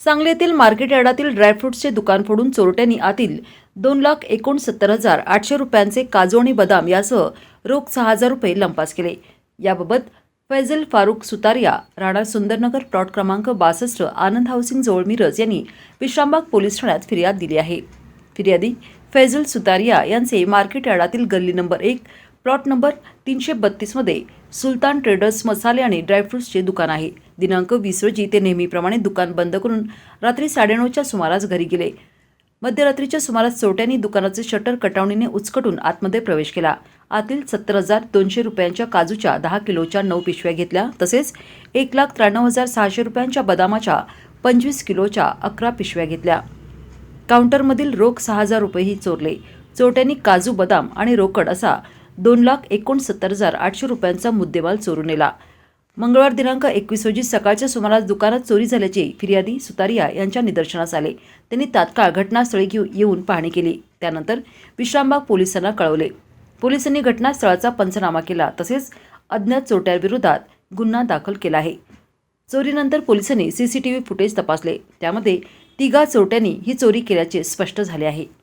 सांगलीतील मार्केट यार्डातील ड्रायफ्रुट्सचे दुकान फोडून चोरट्यांनी आतील दोन लाख एकोणसत्तर हजार आठशे रुपयांचे काजू आणि बदाम यासह रोख सहा हजार रुपये लंपास केले. याबाबत फैजल फारुख सुतारिया राणा सुंदरनगर प्लॉट क्रमांक बासष्ट आनंद हाऊसिंग जवळ मिरज यांनी विश्रामबाग पोलीस ठाण्यात फिर्याद दिली आहे. फिर्यादी फैजल सुतारिया यांचे मार्केट यार्डातील गल्ली नंबर एक प्लॉट नंबर तीनशे बत्तीसमध्ये सुलतान ट्रेडर्स मसाले आणि ड्रायफ्रूट्सचे दुकान आहे. दिनांक वीस रोजी ते नेहमीप्रमाणे दुकान बंद करून रात्री साडेनऊच्या सुमारास घरी गेले. मध्यरात्रीच्या सुमारास चोरट्यांनी दुकानाचे शटर कटावणीने उचकटून आतमध्ये प्रवेश केला. आतील सत्तर हजार दोनशे रुपयांच्या काजूच्या दहा किलोच्या नऊ पिशव्या घेतल्या. तसेच एक लाख त्र्याण्णव हजार सहाशे रुपयांच्या बदामाच्या पंचवीस किलोच्या अकरा पिशव्या घेतल्या. काउंटरमधील रोख सहा हजार रुपयेही चोरले. चोट्यांनी काजू बदाम आणि रोकड असा दोन लाख एकोणसत्तर हजार आठशे रुपयांचा मुद्देमाल चोरून नेला. मंगळवार दिनांक एकवीस रोजी सकाळच्या सुमारास दुकानात चोरी झाल्याचे फिर्यादी सुतारिया यांच्या निदर्शनास आले. त्यांनी तात्काळ घटनास्थळी घेऊ येऊन पाहणी केली. त्यानंतर विश्रामबाग पोलिसांना कळवले. पोलिसांनी घटनास्थळाचा पंचनामा केला. तसेच अज्ञात चोरट्यांविरोधात गुन्हा दाखल केला आहे. चोरीनंतर पोलिसांनी सीसीटीव्ही फुटेज तपासले. त्यामध्ये तिघा चोरट्यांनी ही चोरी केल्याचे स्पष्ट झाले आहे.